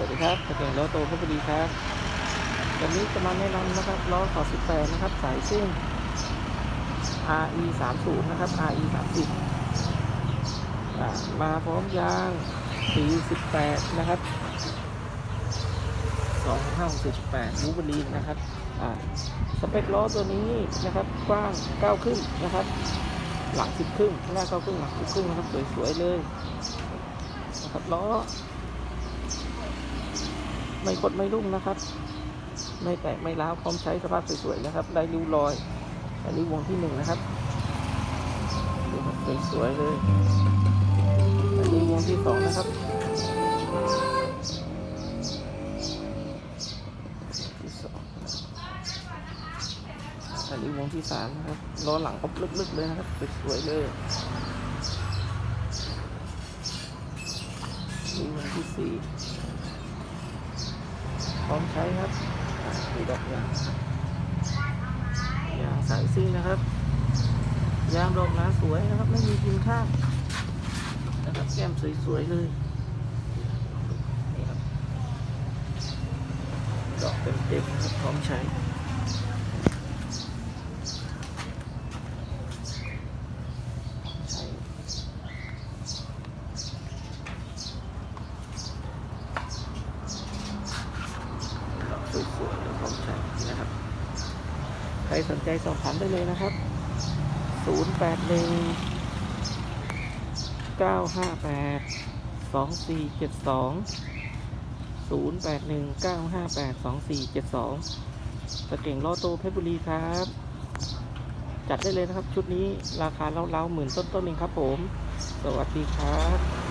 วัสดีครับตะเกียงล้อโตเพชรบุรีครับ วันนี้จะมาแนะนำนะครับล้อขอ18นะครับ สายซิ่ง RE 3 0นะครับ RE 3 0มาพร้อมยางปี18นะครับ2 5 6 8วูบลีนนะครับอ่าสเปคล้อตัวนี้นะครับ กว้าง9ครึ่งนะครับ หลัง10ครึ่งหน้า9ครึ่งหลัง10ครึ่งนะครับ สวยๆเลยนะครับล้อ ไม่กดไม่รุ่งนะครับ ไม่แตกไม่ร้าวพร้อมใช้สภาพสวยๆนะครับ ได้ริ้วรอย อันนี้วงที่หนึ่งนะครับดูครับสวยๆเลย อันนี้วงที่สองนะครับที่สองอันนี้วงที่สามนะครับล้อหลังอบลึกๆเลยนะครับสวยๆเลยนี่วงที่สี่ ร้อมใช้ครับอะดูดอกยางยางสายซิ่งนะครับ ยางดอกหนาสวยนะครับ ไม่มีพิมพ์ข้างนะครับแก้มสวยๆเลยนี่ครับดอกเต็มๆนะครับพร้อมใช้ใช้ดอก สวยๆพร้อมใช้นะครับ ใครสนใจสอบถามได้เลยนะครับ 0 8 1 9 5 8 2 4 7 2 0 8 1 9 5 8 2 4 7 2ตะเก่งลอโตเพชรบุรีครับ จัดได้เลยนะครับ ชุดนี้ราคาเล้าๆหมื่นต้นๆเองครับผม สวัสดีครับ